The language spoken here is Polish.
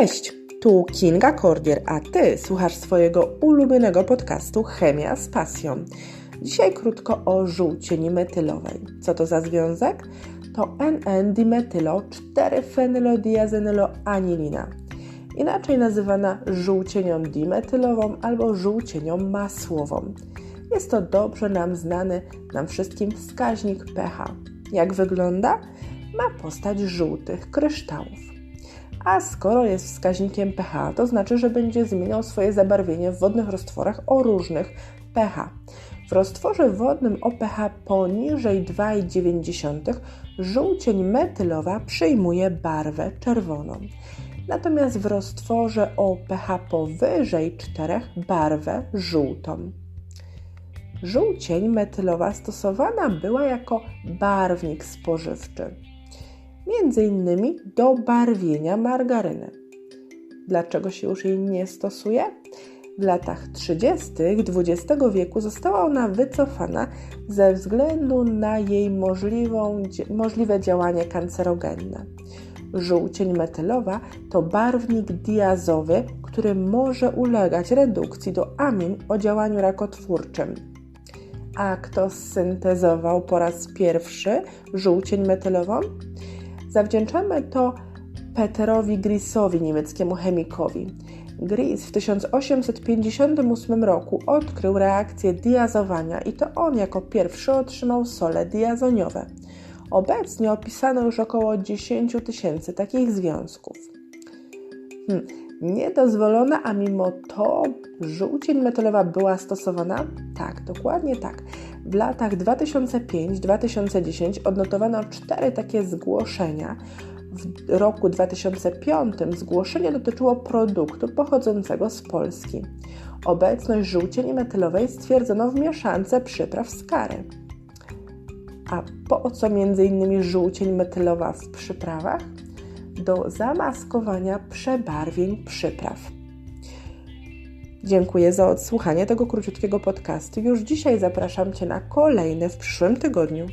Cześć, tu Kinga Kordier, a Ty słuchasz swojego ulubionego podcastu Chemia z pasją. Dzisiaj krótko o żółcieni metylowej. Co to za związek? To NN-dimetylo-4-fenylodiazenyloanilina, inaczej nazywana żółcienią dimetylową albo żółcienią masłową. Jest to dobrze nam znany nam wszystkim wskaźnik pH. Jak wygląda? Ma postać żółtych kryształów. A skoro jest wskaźnikiem pH, to znaczy, że będzie zmieniał swoje zabarwienie w wodnych roztworach o różnych pH. W roztworze wodnym o pH poniżej 2,9 żółcień metylowa przyjmuje barwę czerwoną. Natomiast w roztworze o pH powyżej 4 barwę żółtą. Żółcień metylowa stosowana była jako barwnik spożywczy, między innymi do barwienia margaryny. Dlaczego się już jej nie stosuje? W latach 30. XX wieku została ona wycofana ze względu na jej możliwą, możliwe działanie kancerogenne. Żółcień metylowa to barwnik diazowy, który może ulegać redukcji do amin o działaniu rakotwórczym. A kto syntezował po raz pierwszy żółcień metylową? Zawdzięczamy to Peterowi Grisowi, niemieckiemu chemikowi. Gris w 1858 roku odkrył reakcję diazowania i to on jako pierwszy otrzymał sole diazoniowe. Obecnie opisano już około 10 tysięcy takich związków. Hmm. Niedozwolona, a mimo to żółcień metalowa była stosowana? Tak, dokładnie tak. W latach 2005-2010 odnotowano cztery takie zgłoszenia. W roku 2005 zgłoszenie dotyczyło produktu pochodzącego z Polski. Obecność żółcieni metylowej stwierdzono w mieszance przypraw z kary. A po co m.in. żółcień metylowa w przyprawach? Do zamaskowania przebarwień przypraw. Dziękuję za odsłuchanie tego króciutkiego podcastu. Już dzisiaj zapraszam Cię na kolejny w przyszłym tygodniu.